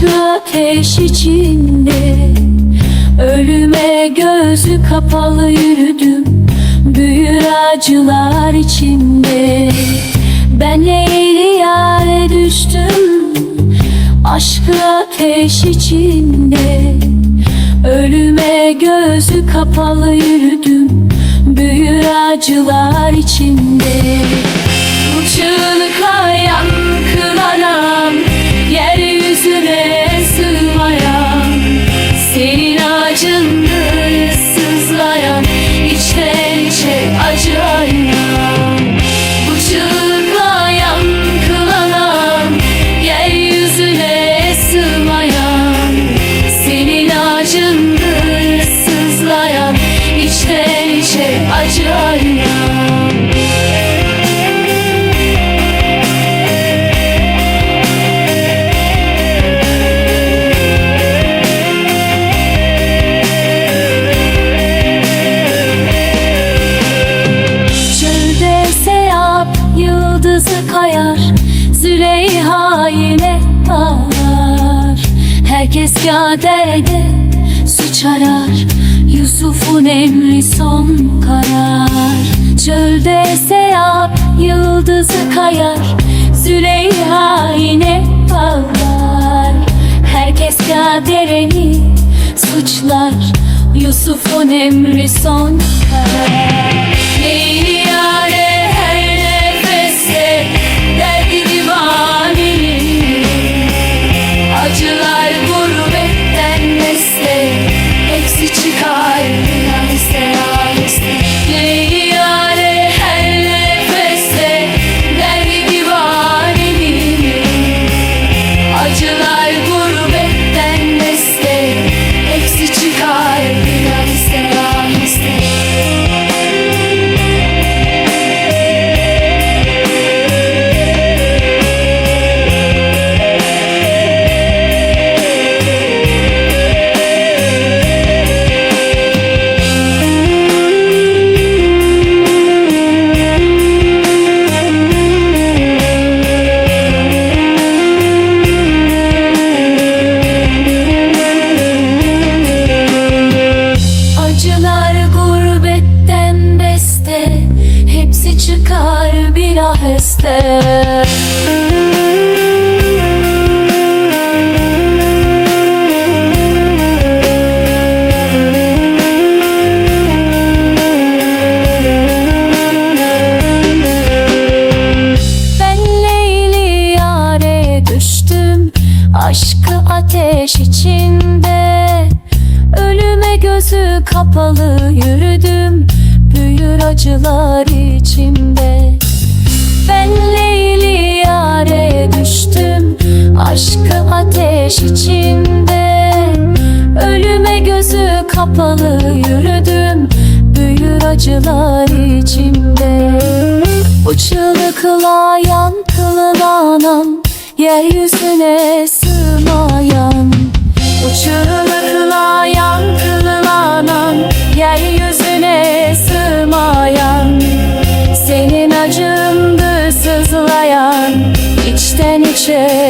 Aşkı ateş içinde. Ölüme gözü kapalı yürüdüm Büyür acılar içinde. Ben Leyla'ya düştüm Aşkı ateş içinde. Ölüme gözü kapalı yürüdüm Büyür acılar içinde. Bu çığlıkla acındır sızlayan içten içe acıyan Züleyha yine ağlar. Herkes kaderde suç arar. Yusuf'un emri son karar. Çölde seyap yıldızı kayar. Züleyha yine ağlar. Herkes kaderini suçlar. Yusuf'un emri son karar çıkar bilaheste Aşkı ateş içinde. Ölüme gözü kapalı yürüdüm Büyür acılar içimde. Ben Leyli yare düştüm Aşkı ateş içinde Ölüme gözü kapalı yürüdüm Büyür acılar içimde. Bu çığlıkla yankılanan Yeryüzüne sığmayan Bu çığlıkla share.